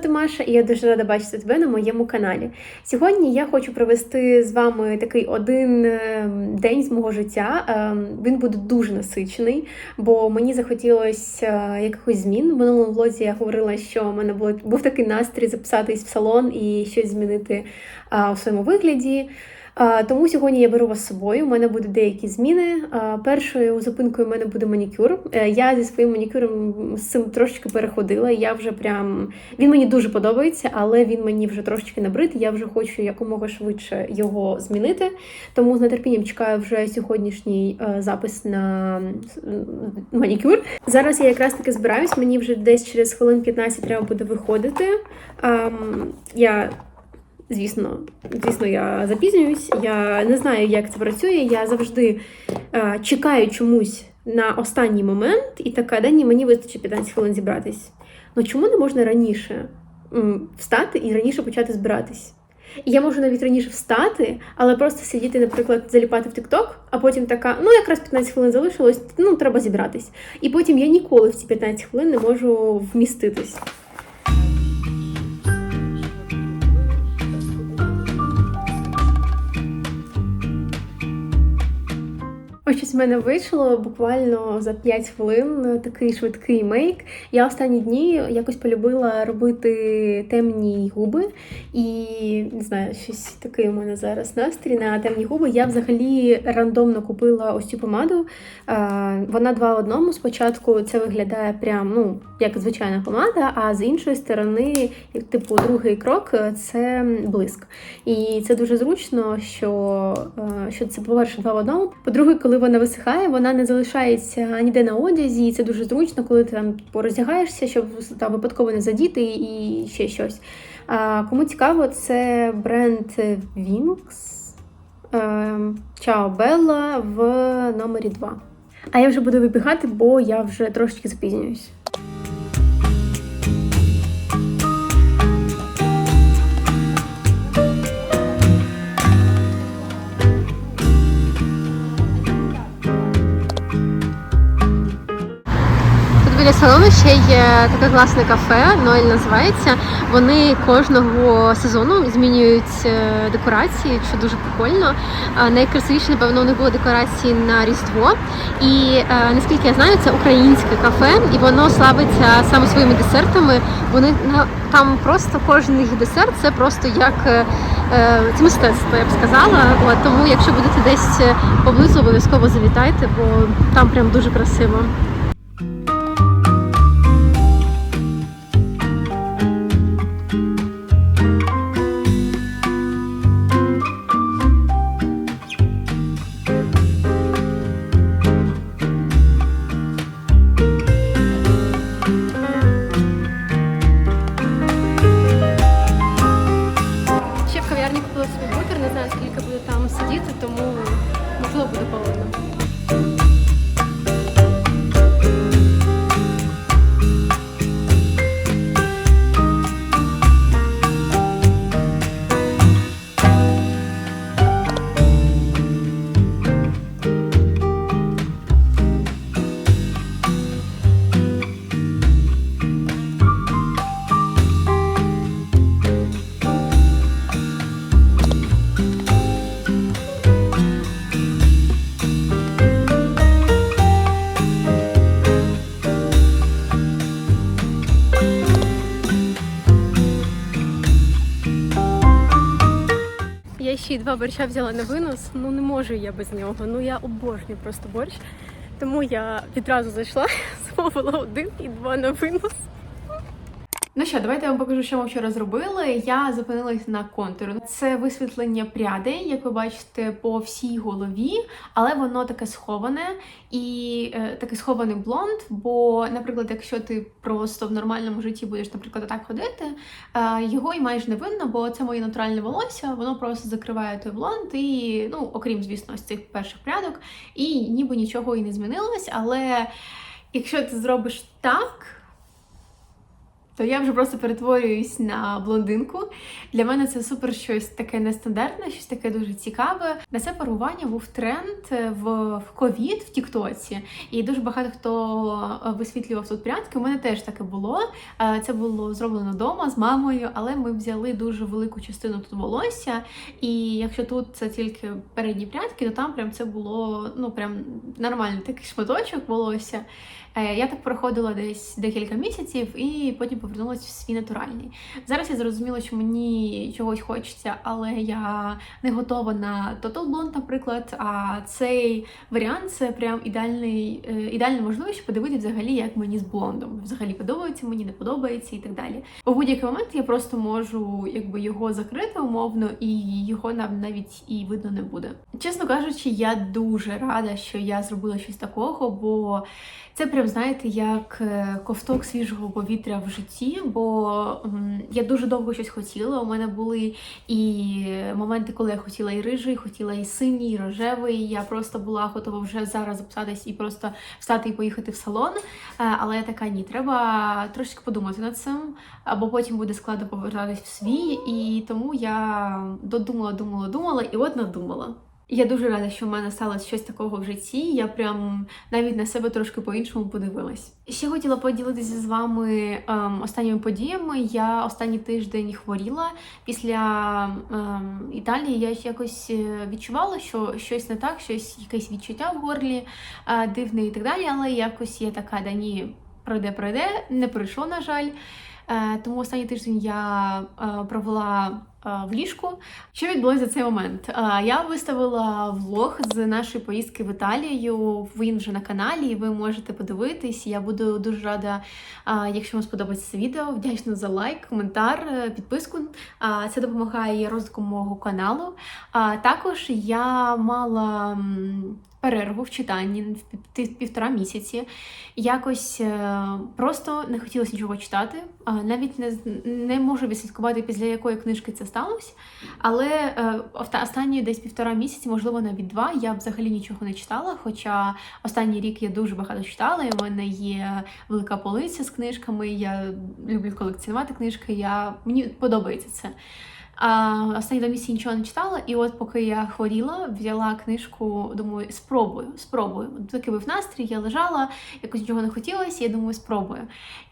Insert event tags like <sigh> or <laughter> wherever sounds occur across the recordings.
звати Маша, і я дуже рада бачити тебе на моєму каналі. Сьогодні я хочу провести з вами такий один е, день з мого життя. Е, Він буде дуже насичений, бо мені захотілося е, якихось змін. В минулому влозі я говорила, що в мене був такий настрій записатись в салон і щось змінити у своєму вигляді. Тому сьогодні я беру вас з собою. У мене будуть деякі зміни. Першою зупинкою в мене буде манікюр. Е, Я зі своїм манікюром з цим трошечки переходила. Я вже прям він мені дуже подобається, але він мені вже трошечки набрид. Я вже хочу якомога швидше його змінити. Тому з нетерпінням чекаю вже сьогоднішній е, запис на манікюр. Зараз я якраз таки збираюсь. Мені вже десь через хвилин 15 треба буде виходити. Я Звісно, звісно, я запізнююсь. Я не знаю, як це працює. Я завжди е, чекаю чомусь на останній момент, і така, да ні, мені вистачить 15 хвилин зібратись. Ну чому не можна раніше встати і раніше почати збиратись? І я можу навіть раніше встати, але просто сидіти, наприклад, заліпати в TikTok, а потім така, ну якраз 15 хвилин залишилось, ну треба зібратись. І потім я ніколи в ці 15 хвилин не можу вміститись. Ось в мене вийшло буквально за 5 хвилин такий швидкий мейк. Я останні дні якось полюбила робити темні губи, і не знаю, щось такий у мене зараз настрій на темні губи. Я взагалі рандомно купила ось цю помаду. Вона два в одному. Спочатку це виглядає прям ну, як звичайна помада, а з іншої сторони, типу, другий крок це блиск. І це дуже зручно, що, е, що це, по-перше, два в одному. По-друге, коли вона висихає, вона не залишається ніде на одязі, і це дуже зручно, коли ти там пороздягаєшся, щоб там випадково не задіти і ще щось. А, кому цікаво, це бренд Вінкс Чао Белла в номері 2. А я вже буду вибігати, бо я вже трошечки запізнююсь. Біля салону ще є таке класне кафе, Ноель називається. Вони кожного сезону змінюють е, декорації, що дуже прикольно. Найкрасивіше, напевно, у них були декорації на Різдво. І е, наскільки я знаю, це українське кафе, і воно славиться саме своїми десертами. Вони на- там просто кожен їх десерт це просто як е, це мистецтво, я б сказала. Тому, якщо будете десь поблизу, обов'язково завітайте, бо там прям дуже красиво. Ще купила собі бутер, не знаю, скільки буду там сидіти, тому можливо буде холодно. Я два борща взяла на винос. Ну не можу я без нього. Ну я обожнюю просто борщ. Тому я відразу зайшла, <laughs> замовила один і два на винос. Ну що, давайте я вам покажу, що ми вчора зробили. Я зупинилась на контуру. Це висвітлення прядей, як ви бачите, по всій голові, але воно таке сховане і е, такий схований блонд. Бо, наприклад, якщо ти просто в нормальному житті будеш, наприклад, так ходити, е, його і майже не видно, бо це моє натуральне волосся, воно просто закриває той блонд, і ну, окрім, звісно, з цих перших прядок, і ніби нічого і не змінилось. Але якщо ти зробиш так то я вже просто перетворююсь на блондинку. Для мене це супер щось таке нестандартне, щось таке дуже цікаве. На це парування був тренд в в ковід в Тіктоці, і дуже багато хто е, висвітлював тут прядки. У мене теж таке було. Е, Це було зроблено вдома з мамою, але ми взяли дуже велику частину тут волосся. І якщо тут це тільки передні прядки, то там прям це було ну прям нормальний такий шматочок волосся. Е, Я так проходила десь декілька місяців і потім повернулася в свій натуральний. Зараз я зрозуміла, що мені чогось хочеться, але я не готова на Total Blonde, наприклад. А цей варіант це прям ідеальний, е, ідеальна можливість подивитися взагалі, як мені з блондом. Взагалі подобається мені, не подобається і так далі. У будь-який момент я просто можу якби його закрити умовно, і його нам навіть і видно не буде. Чесно кажучи, я дуже рада, що я зробила щось такого, бо це прям знаєте, як е, ковток свіжого повітря в житті, бо я дуже довго щось хотіла. У мене були і моменти, коли я хотіла і рижий, хотіла і синій, і рожевий. Я просто була готова вже зараз записатись і просто встати і поїхати в салон. Е, Але я така ні, треба трошки подумати над цим, або потім буде складно повертатись в свій. І тому я додумала, думала, думала, і от надумала. Я дуже рада, що в мене сталося щось такого в житті. Я прям навіть на себе трошки по-іншому подивилась. Ще хотіла поділитися з вами ем, останніми подіями. Я останній тиждень хворіла. Після ем, Італії я якось е, відчувала, що щось не так, щось якесь відчуття в горлі е, дивне і так далі. Але якось я така, да ні, пройде, пройде, не пройшло, на жаль. Е, Тому останній тиждень я е, провела в ліжку. Що відбулося за цей момент? Е, Я виставила влог з нашої поїздки в Італію. Він вже на каналі, і ви можете подивитись. Я буду дуже рада, е, якщо вам сподобається це відео. Вдячна за лайк, коментар, е, підписку. Е, Це допомагає розвитку мого каналу. Також я мала. Перерву в читанні в півтора місяці. Якось е, просто не хотілося нічого читати. Навіть не, не можу відслідкувати, після якої книжки це сталося. Але е, останні десь півтора місяці, можливо, навіть два, я взагалі нічого не читала. Хоча останній рік я дуже багато читала, і в мене є велика полиця з книжками. Я люблю колекціонувати книжки. Я, мені подобається це. А останні два місяці нічого не читала, і от поки я хворіла, взяла книжку, думаю, спробую, спробую. Такий був настрій, я лежала, якось нічого не хотілося, я думаю, спробую.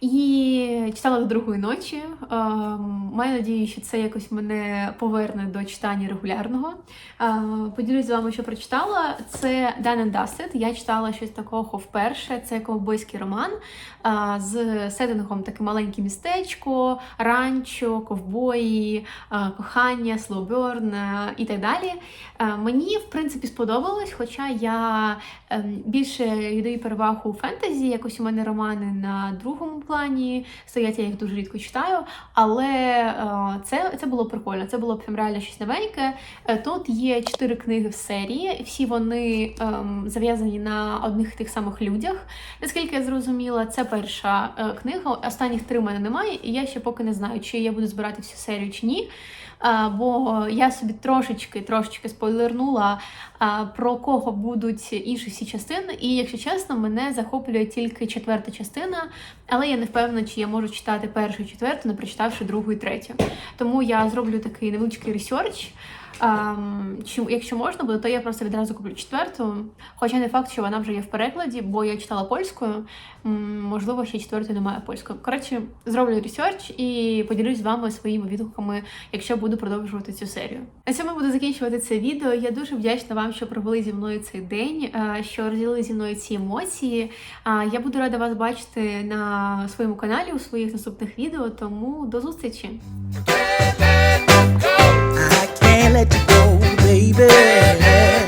І читала до другої ночі. Ем, Маю надію, що це якось мене поверне до читання регулярного. Е, Поділюсь з вами, що прочитала. Це Done and Dusted. Я читала щось такого вперше. Це ковбойський роман е, з сеттингом таке маленьке містечко, ранчо, ковбої, е, кохання, е, і так далі. Е, Мені, в принципі, сподобалось, хоча я ем, більше віддаю перевагу фентезі. Якось у мене романи на другому плані стоять, я їх дуже рідко читаю. Але е, це, це було прикольно, це було прям реально щось новеньке. Е, Тут є чотири книги в серії, всі вони ем, зав'язані на одних тих самих людях. Наскільки я зрозуміла, це перша книга. Останніх три в мене немає, і я ще поки не знаю, чи я буду збирати всю серію чи ні. Бо я собі трошечки трошечки спойлернула про кого будуть інші всі частини. І якщо чесно, мене захоплює тільки четверта частина, але я не впевнена, чи я можу читати першу і четверту, не прочитавши другу і третю. Тому я зроблю такий невеличкий ресерч. Um, чи, якщо можна буде, то я просто відразу куплю четверту. Хоча не факт, що вона вже є в перекладі, бо я читала польською. Можливо, ще четвертої немає польською. Коротше, зроблю ресерч і поділюсь з вами своїми відгуками, якщо буду продовжувати цю серію. На цьому буду закінчувати це відео. Я дуже вдячна вам, що провели зі мною цей день, е, що розділили зі мною ці емоції. Я буду рада вас бачити на своєму каналі у своїх наступних відео. Тому до зустрічі! let you go, baby.